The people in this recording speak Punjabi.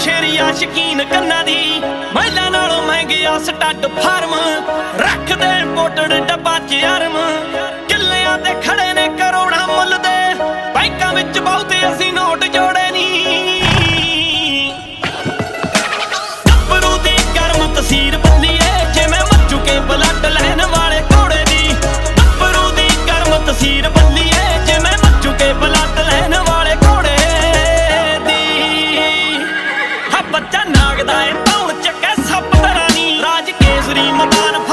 ਸ਼ੇਰੀਆ ਸ਼ਕੀਨ ਕੰਨਾਂ ਦੀ। ਮਹਿਲਾ ਨਾਲੋਂ ਮਹਿੰਗੇ ਸਟੱਡ ਫਾਰਮ ਰੱਖਦੇ ਇੰਪੋਰਟਡ ਡੱਬਾ ਚ ਅਰਮ ਕਿੱਲਿਆਂ ਤੇ ਖੜੇ ਨੇ ਕਰੋੜਾਂ ਮੁੱਲ ਦੇ, ਬੈਂਕਾਂ ਵਿੱਚ ਬਹੁਤੇ ਅਸੀਂ ਨੋਟ ਜੋੜੇ ਨਹੀਂ ਗੱਭਰੂ ਦੀ ਗਰਮ ਤਸੀਰ ਬੱਲੀਏ ਜਿਵੇਂ ਮੱਚੂ ਕੇ ਬਲੱਡ ਲੈਣ ਵਾਲੇ ਘੋੜੇ ਦੀ। ਗੱਭਰੂ ਦੀ ਗਰਮ ਤਸੀਰ need my bottom.